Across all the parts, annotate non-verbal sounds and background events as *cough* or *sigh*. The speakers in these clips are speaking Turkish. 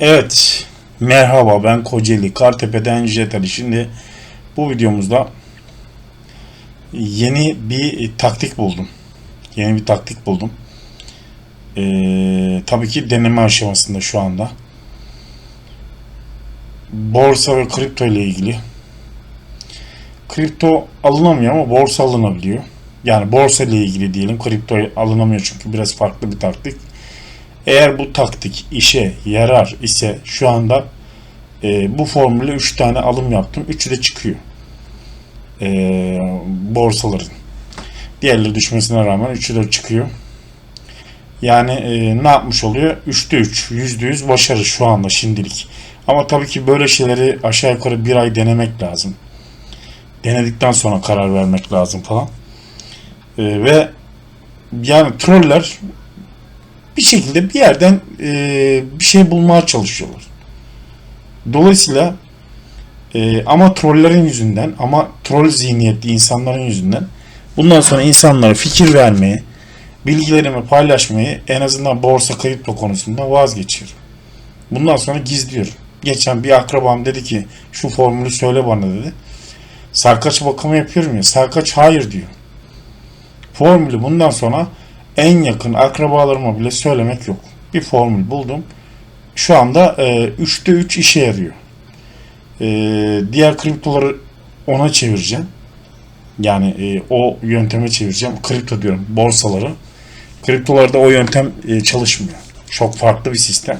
Evet, merhaba ben Kocaeli Kartepe'den Jet. Şimdi bu videomuzda yeni bir taktik buldum. Yeni bir taktik buldum. Ee, tabii ki deneme aşamasında şu anda. Borsa ve kripto ile ilgili. Kripto alınamıyor ama borsa alınabiliyor. Yani borsa ile ilgili diyelim. Kripto alınamıyor çünkü biraz farklı bir taktik. Eğer bu taktik işe yarar ise şu anda e, bu formüle 3 tane alım yaptım. 3'ü de çıkıyor. E, borsaların. Diğerleri düşmesine rağmen 3'ü de çıkıyor. Yani e, ne yapmış oluyor? 3'te 3. %100 başarı şu anda şimdilik. Ama tabii ki böyle şeyleri aşağı yukarı bir ay denemek lazım. Denedikten sonra karar vermek lazım falan. E, ve yani troller bir şekilde bir yerden e, bir şey bulmaya çalışıyorlar. Dolayısıyla e, ama trollerin yüzünden ama troll zihniyetli insanların yüzünden bundan sonra insanlara fikir vermeyi, bilgilerimi paylaşmayı en azından borsa kripto konusunda vazgeçiyorum. Bundan sonra gizliyorum. Geçen bir akrabam dedi ki şu formülü söyle bana dedi. Sarkaç bakımı yapıyorum ya. Sarkaç hayır diyor. Formülü bundan sonra en yakın akrabalarıma bile söylemek yok. Bir formül buldum. Şu anda e, 3'te 3 işe yarıyor. E, diğer kriptoları ona çevireceğim. Yani e, o yönteme çevireceğim. Kripto diyorum borsaları. Kriptolarda o yöntem e, çalışmıyor. Çok farklı bir sistem.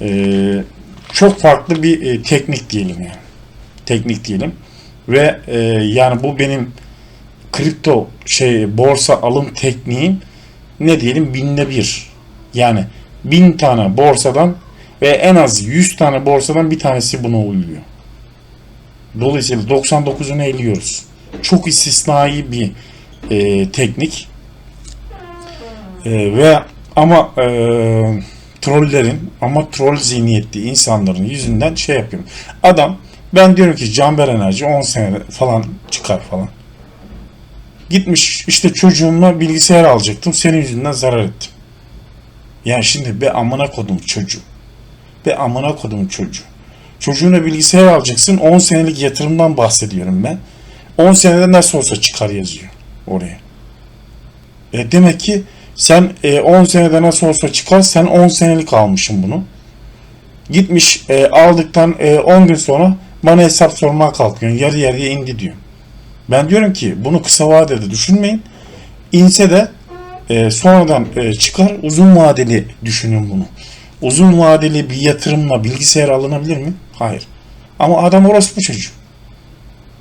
E, çok farklı bir e, teknik diyelim yani. Teknik diyelim. Ve e, yani bu benim kripto şey borsa alım tekniğim ne diyelim binde bir. Yani bin tane borsadan ve en az 100 tane borsadan bir tanesi buna uyuyor. Dolayısıyla 99'unu eliyoruz. Çok istisnai bir e, teknik. E, ve ama e, trollerin ama troll zihniyetli insanların yüzünden şey yapıyorum. Adam ben diyorum ki Canber Enerji 10 sene falan çıkar falan. Gitmiş işte çocuğumla bilgisayar alacaktım. Senin yüzünden zarar ettim. Yani şimdi be amına kodum çocuğu. Be amına kodum çocuğu. Çocuğuna bilgisayar alacaksın. 10 senelik yatırımdan bahsediyorum ben. 10 senede nasıl olsa çıkar yazıyor oraya. E demek ki sen e, 10 senede nasıl olsa çıkar. Sen 10 senelik almışsın bunu. Gitmiş e, aldıktan e, 10 gün sonra bana hesap sormaya kalkıyorsun. Yarı yarıya indi diyor. Ben diyorum ki bunu kısa vadede düşünmeyin. İnse de e, sonradan e, çıkar uzun vadeli düşünün bunu. Uzun vadeli bir yatırımla bilgisayar alınabilir mi? Hayır. Ama adam orospu çocuğu.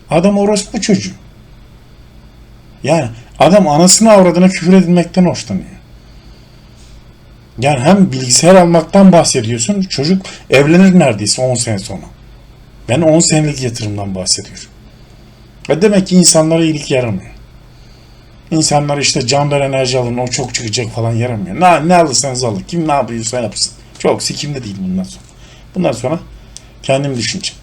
Adam orospu çocuğu. Yani adam anasını avradına küfür edilmekten hoşlanıyor. Yani hem bilgisayar almaktan bahsediyorsun. Çocuk evlenir neredeyse 10 sene sonra. Ben 10 senelik yatırımdan bahsediyorum. Ve demek ki insanlara iyilik yaramıyor. İnsanlar işte candan enerji alın o çok çıkacak falan yaramıyor. Ne, ne alırsanız alın. Kim ne yapıyorsa yapsın. Çok sikimde değil bundan sonra. Bundan sonra kendim düşüneceğim.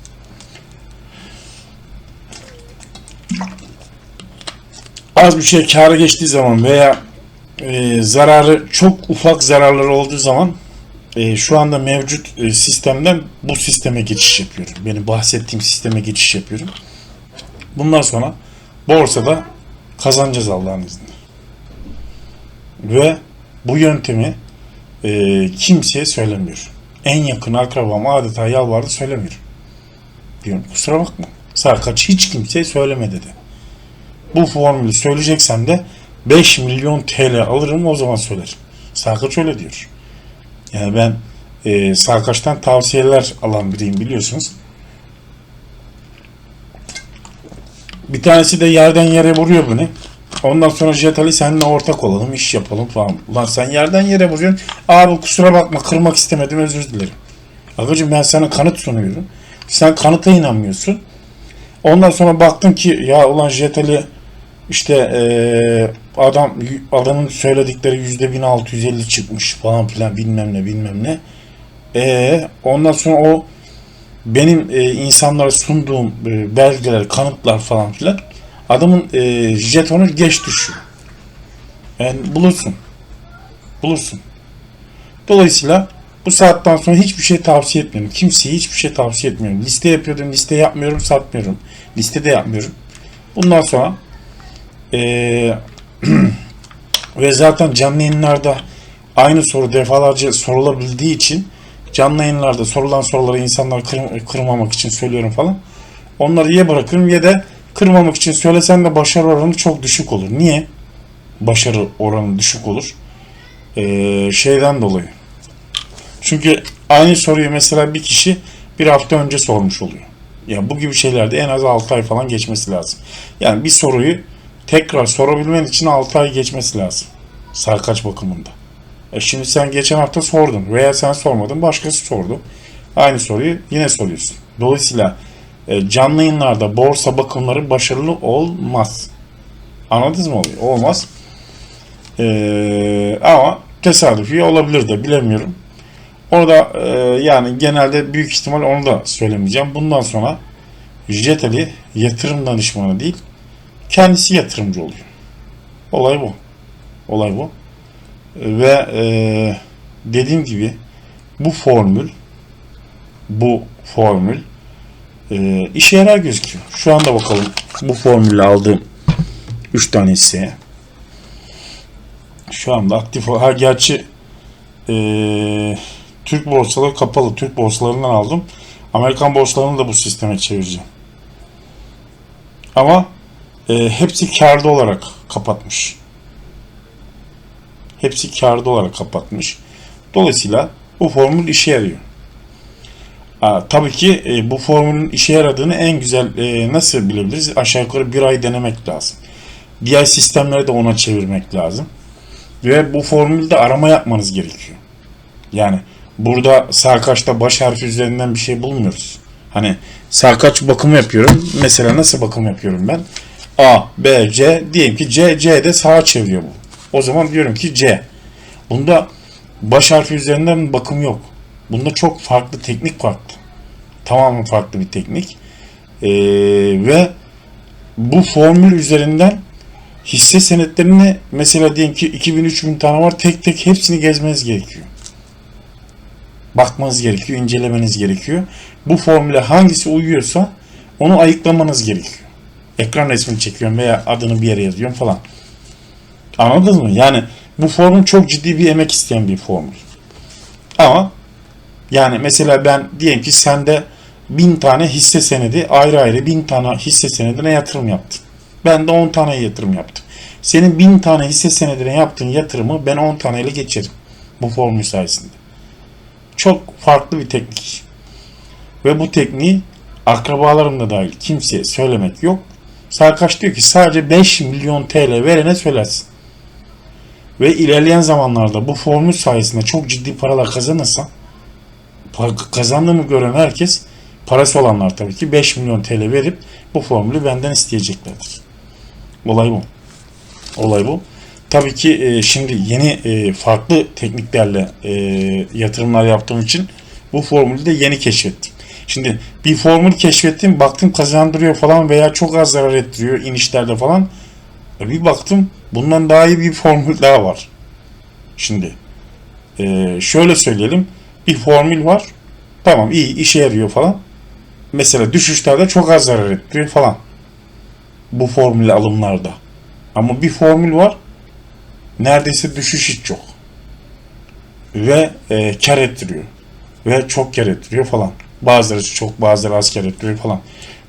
Az bir şey kâra geçtiği zaman veya e, zararı çok ufak zararları olduğu zaman e, şu anda mevcut e, sistemden bu sisteme geçiş yapıyorum. Benim bahsettiğim sisteme geçiş yapıyorum. Bundan sonra borsada kazanacağız Allah'ın izniyle. Ve bu yöntemi e, kimseye söylemiyor. En yakın akrabam adeta yalvardı söylemiyor. Diyorum kusura bakma. Sarkaç hiç kimseye söyleme dedi. Bu formülü söyleyeceksem de 5 milyon TL alırım o zaman söylerim. Sarkaç öyle diyor. Yani ben e, Sarkaç'tan tavsiyeler alan biriyim biliyorsunuz. Bir tanesi de yerden yere vuruyor bunu. Ondan sonra Jet Ali seninle ortak olalım, iş yapalım falan. Ulan sen yerden yere vuruyorsun. Abi kusura bakma kırmak istemedim özür dilerim. Agacım ben sana kanıt sunuyorum. Sen kanıta inanmıyorsun. Ondan sonra baktım ki ya ulan Jet Ali işte eee, adam adamın söyledikleri yüzde 1650 çıkmış falan filan bilmem ne bilmem ne. E ondan sonra o benim e, insanlara sunduğum e, belgeler, kanıtlar falan filan adamın e, jetonu geç düşüyor. Yani bulursun. Bulursun. Dolayısıyla Bu saatten sonra hiçbir şey tavsiye etmiyorum. Kimseye hiçbir şey tavsiye etmiyorum. Liste yapıyordum, liste yapmıyorum, satmıyorum. Liste de yapmıyorum. Bundan sonra eee, *clears throat* ve zaten canlı yayınlarda aynı soru defalarca sorulabildiği için canlı yayınlarda sorulan soruları insanlar kır- kırmamak için söylüyorum falan. Onları ya bırakırım ya da kırmamak için söylesem de başarı oranı çok düşük olur. Niye? Başarı oranı düşük olur. Ee, şeyden dolayı. Çünkü aynı soruyu mesela bir kişi bir hafta önce sormuş oluyor. Ya bu gibi şeylerde en az 6 ay falan geçmesi lazım. Yani bir soruyu tekrar sorabilmen için 6 ay geçmesi lazım. Sarkaç bakımında. E şimdi sen geçen hafta sordun veya sen sormadın başkası sordu. Aynı soruyu yine soruyorsun. Dolayısıyla e, canlı yayınlarda borsa bakımları başarılı olmaz. Anladınız mı oluyor? Olmaz. E, ama tesadüfi olabilir de bilemiyorum. Orada e, yani genelde büyük ihtimal onu da söylemeyeceğim. Bundan sonra Jeteli yatırım danışmanı değil kendisi yatırımcı oluyor. Olay bu. Olay bu. Ve e, dediğim gibi bu formül bu formül e, işe yarar gözüküyor. Şu anda bakalım bu formülle aldığım 3 tane hisseye. Şu anda aktif ha gerçi e, Türk borsaları kapalı. Türk borsalarından aldım. Amerikan borsalarını da bu sisteme çevireceğim. Ama e, hepsi karda olarak kapatmış. Hepsi karda olarak kapatmış. Dolayısıyla bu formül işe yarıyor. Aa, tabii ki e, bu formülün işe yaradığını en güzel e, nasıl bilebiliriz? Aşağı yukarı bir ay denemek lazım. Diğer sistemleri de ona çevirmek lazım. Ve bu formülde arama yapmanız gerekiyor. Yani burada sarkaçta baş harfi üzerinden bir şey bulmuyoruz. Hani sarkaç bakımı yapıyorum. Mesela nasıl bakım yapıyorum ben? A, B, C. Diyelim ki C, C de sağa çeviriyor bu. O zaman diyorum ki C. Bunda baş harfi üzerinden bakım yok. Bunda çok farklı teknik farklı. Tamamen farklı bir teknik. Ee, ve bu formül üzerinden hisse senetlerini mesela diyelim ki 2000-3000 tane var tek tek hepsini gezmeniz gerekiyor. Bakmanız gerekiyor, incelemeniz gerekiyor. Bu formüle hangisi uyuyorsa onu ayıklamanız gerekiyor. Ekran resmini çekiyorum veya adını bir yere yazıyorum falan. Anladınız mı? Yani bu formül çok ciddi bir emek isteyen bir formül. Ama yani mesela ben diyelim ki sende bin tane hisse senedi ayrı ayrı bin tane hisse senedine yatırım yaptım. Ben de 10 tane yatırım yaptım. Senin bin tane hisse senedine yaptığın yatırımı ben 10 taneyle geçerim. Bu formül sayesinde. Çok farklı bir teknik. Ve bu tekniği akrabalarım da dahil kimseye söylemek yok. Sarkaç diyor ki sadece 5 milyon TL verene söylersin. Ve ilerleyen zamanlarda bu formül sayesinde çok ciddi paralar kazanırsa kazandığımı gören herkes parası olanlar tabii ki 5 milyon TL verip bu formülü benden isteyeceklerdir. Olay bu. Olay bu. Tabii ki e, şimdi yeni e, farklı tekniklerle e, yatırımlar yaptığım için bu formülü de yeni keşfettim. Şimdi bir formül keşfettim, baktım kazandırıyor falan veya çok az zarar ettiriyor inişlerde falan. E, bir baktım bundan daha iyi bir formül daha var. Şimdi e, şöyle söyleyelim. Bir formül var. Tamam iyi işe yarıyor falan. Mesela düşüşlerde çok az zarar ettiriyor falan. Bu formül alımlarda. Ama bir formül var. Neredeyse düşüş hiç yok. Ve e, kar ettiriyor. Ve çok kar ettiriyor falan. Bazıları çok bazıları az kar ettiriyor falan.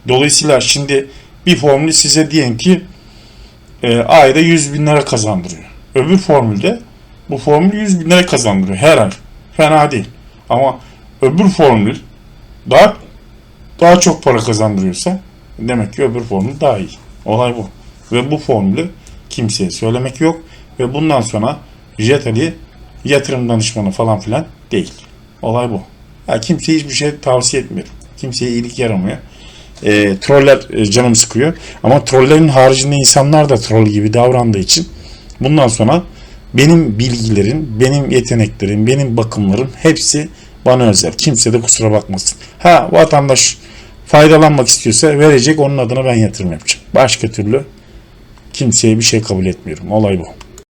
Dolayısıyla şimdi bir formül size diyelim ki e, ayda 100 bin lira kazandırıyor. Öbür formülde bu formül 100 bin lira kazandırıyor her ay. Fena değil. Ama öbür formül daha daha çok para kazandırıyorsa demek ki öbür formül daha iyi. Olay bu. Ve bu formülü kimseye söylemek yok. Ve bundan sonra Jetali yatırım danışmanı falan filan değil. Olay bu. Ya kimseye hiçbir şey tavsiye etmiyorum. Kimseye iyilik yaramıyor. E, troller e, canımı sıkıyor. Ama trollerin haricinde insanlar da troll gibi davrandığı için bundan sonra benim bilgilerim, benim yeteneklerim, benim bakımlarım hepsi bana özel. Kimse de kusura bakmasın. Ha vatandaş faydalanmak istiyorsa verecek onun adına ben yatırım yapacağım. Başka türlü kimseye bir şey kabul etmiyorum. Olay bu.